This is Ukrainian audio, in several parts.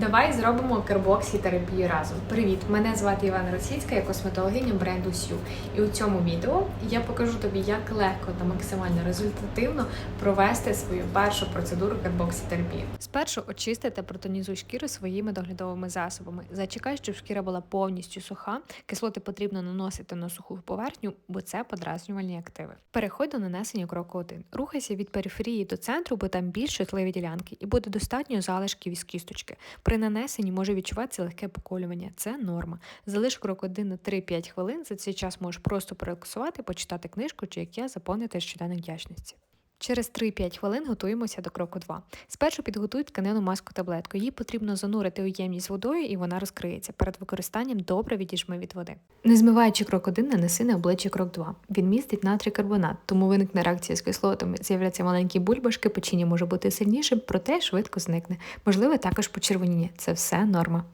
Давай зробимо карбоксі терапію разом. Привіт! Мене звати Івана Російська, я косметологиня бренду Сю. І у цьому відео я покажу тобі, як легко та максимально результативно провести свою першу процедуру карбоксітерапії. Спершу очисти та протонізуй шкіру своїми доглядовими засобами. Зачекай, щоб шкіра була повністю суха. Кислоти потрібно наносити на суху поверхню, бо це подразнювальні активи. Переходь до нанесення кроку 1. Рухайся від периферії до центру, бо там більш чутливі ділянки, і буде достатньо залишків із кісточки. При нанесенні може відчуватися легке поколювання. Це норма. Залиш крок 1 на 3-5 хвилин. За цей час можеш просто порелаксувати, почитати книжку чи як я заповнити щоденник вдячності. Через 3-5 хвилин готуємося до кроку 2. Спершу підготуй тканину маску таблетку. Її потрібно занурити у ємність водою і вона розкриється. Перед використанням добре відіжми від води. Не змиваючи крок 1, нанеси на обличчя крок 2. Він містить натрій карбонат, тому виникне реакція з кислотами. З'являться маленькі бульбашки, печіння може бути сильнішим, проте швидко зникне. Можливе також почервоніння. Це все норма.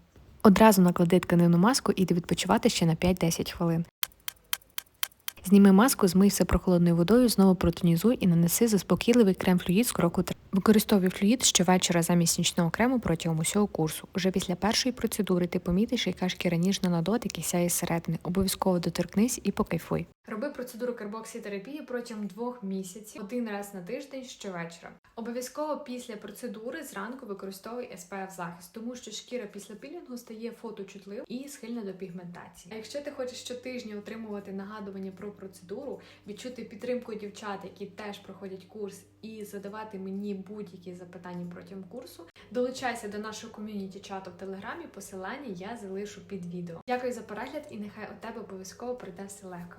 Одразу наклади тканину маску і відпочивати ще на 5-10 хвилин. Зніми маску, змийся прохолодною водою, знову протонізуй і нанеси заспокійливий крем-флюїд з кроку 3. Використовуй флюїд щовечора замість нічного крему протягом усього курсу. Уже після першої процедури ти помітиш, яка шкіра ніжна на дотик і сяє зсередини. Обов'язково доторкнись і покайфуй. Роби процедуру карбоксітерапії протягом двох місяців, один раз на тиждень щовечора. Обов'язково після процедури зранку використовуй SPF захист, тому що шкіра після пілінгу стає фоточутливою і схильна до пігментації. А якщо ти хочеш щотижня отримувати нагадування про процедуру, відчути підтримку дівчат, які теж проходять курс, і задавати мені будь-які запитання протягом курсу, долучайся до нашого ком'юніті чату в телеграмі. Посилання я залишу під відео. Дякую за перегляд і нехай у тебе обов'язково прийде все легко.